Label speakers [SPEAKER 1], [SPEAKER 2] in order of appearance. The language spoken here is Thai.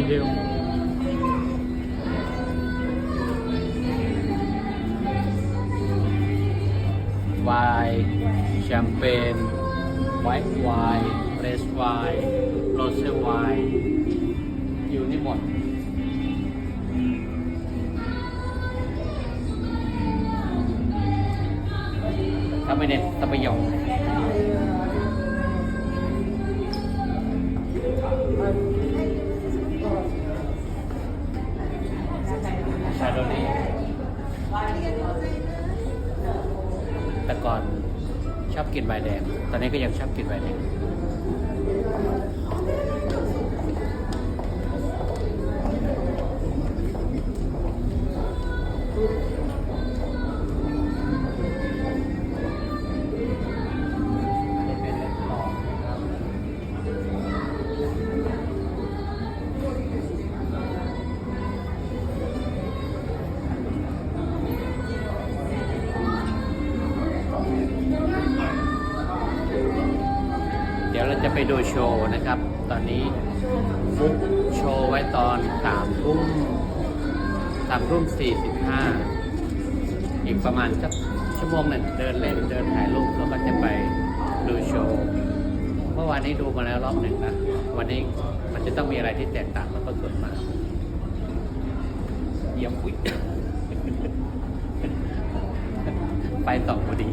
[SPEAKER 1] ีเดลวน์แชมเปญไวท์ไวน์เรสไวน์โรสไวน์อยู่นี่หมดถ้าไม่เน้นตะปยงาโดนี่แต่ก่อนชอบกินใบแดง ตอนนี้ก็ยังชอบกินใบแดง ดี๋ยวเราจะไปดูโชว์นะครับ ตอนนี้ฟุกโชว์ไว้ตอนสามทุ่มสามทุ่มสี่สิบห้าอีกประมาณสักชั่วโมงหนึ่งเดินเล่นเดินถ่ายรูปแล้วก็จะไปดูโชว์เมื่อวานนี้ดูมาแล้วรอบหนึ่งนะวันนี้มันจะต้องมีอะไรที่แตกต่างแล้วก็สวยมากเยี่ยมอุ๊ยไปต่อพอดี